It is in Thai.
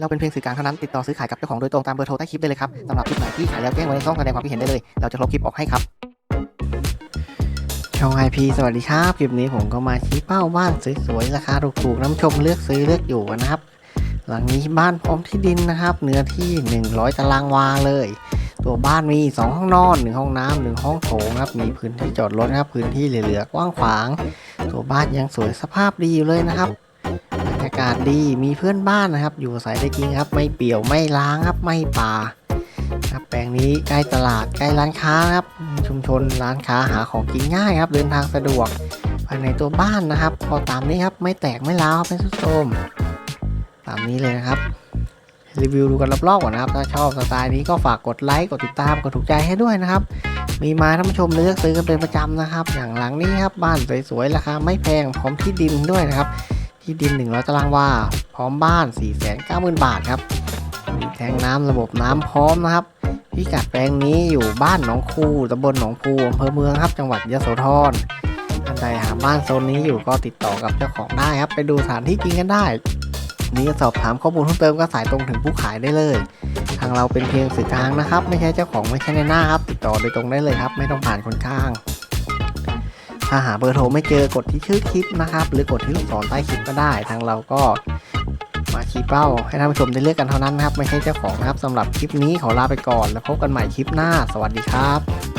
เราเป็นเพียงสื่อกลางเท่านั้น ติดต่อซื้อขายกับเจ้าของโดยตรงตามเบอร์โทรใต้คลิปได้เลยครับสำหรับคลิปไหนที่ขายแล้วแจ้งไว้ในช่องแสดงความคิดเห็นได้เลย เราจะลบคลิปออกให้ครับ ช่องไอพีสวัสดีครับ คลิปนี้ผมก็มาชี้เป้าบ้านสวยๆราคาถูกๆน้ำชมเลือกซื้อเลือกอยู่นะครับ หลังนี้บ้านพร้อมที่ดินนะครับ เนื้อที่ 100 ตารางวาเลย ตัวบ้านมี 2 ห้องนอน 1 ห้องน้ำหนึ่งห้องโถงครับ มีพื้นที่จอดรถนะครับ พื้นที่เหลือๆกว้างขวาง ตัวบ้านยังสวยสภาพดีอยู่เลยนะครับากาศดีมีเพื่อนบ้านนะครับ อยู่อาศัยได้จริงครับ ไม่เปี่ยวไม่ล้างครับไม่ป่าครับแปลงนี้ใกล้ตลาดใกล้ร้านค้าครับ ชุมชนร้านค้าหาของกินง่ายครับ เดินทางสะดวกภายในตัวบ้านนะครับก็ตามนี้ครับไม่แตกไม่ร้าวครับไม่สุดโทมตามนี้เลยนะครับรีวิวดูกันรอบๆก่อนนะครับ ถ้าชอบสไตล์นี้ก็ฝากกดไลค์กดติดตามกดถูกใจให้ด้วยนะครับ มีม้ท่านผู้ชมเลือกซื้อกันเป็นประจำนะครับ อย่างหลังนี้ครับบ้านสวยๆราคาไม่แพงพร้อมที่ดินด้วยนะครับ ที่ดิน 100 ตารางวา พร้อมบ้าน 490,000 บาทครับ แทงน้ำระบบน้ำพร้อมนะครับ พิกัดแปลงนี้อยู่บ้านหนองคูตำบลหนองคูอำเภอเมืองครับ จังหวัดยะโสธรท่านใดหาบ้านโซนนี้อยู่ก็ติดต่อกับเจ้าของได้ครับ ไปดูสถานที่จริงกันได้นี่สอบถามข้อมูลเพิ่มเติมก็สายตรงถึงผู้ขายได้เลย ทางเราเป็นเพียงสื่อกลางนะครับ ไม่ใช่เจ้าของไม่ใช่ในหน้าครับ ติดต่อโดยตรงได้เลยครับ ไม่ต้องผ่านคนข้าง ถ้าหาเบอร์โทรไม่เจอกดที่ชื่อคลิปนะครับ หรือกดที่ลูกศรใต้คลิปก็ได้ ทางเราก็มาชี้เป้า ให้ท่านผู้ชมได้เลือกกันเท่านั้นนะครับ ไม่ใช่เจ้าของนะครับสำหรับคลิปนี้ขอลาไปก่อน แล้วพบกันใหม่คลิปหน้า สวัสดีครับ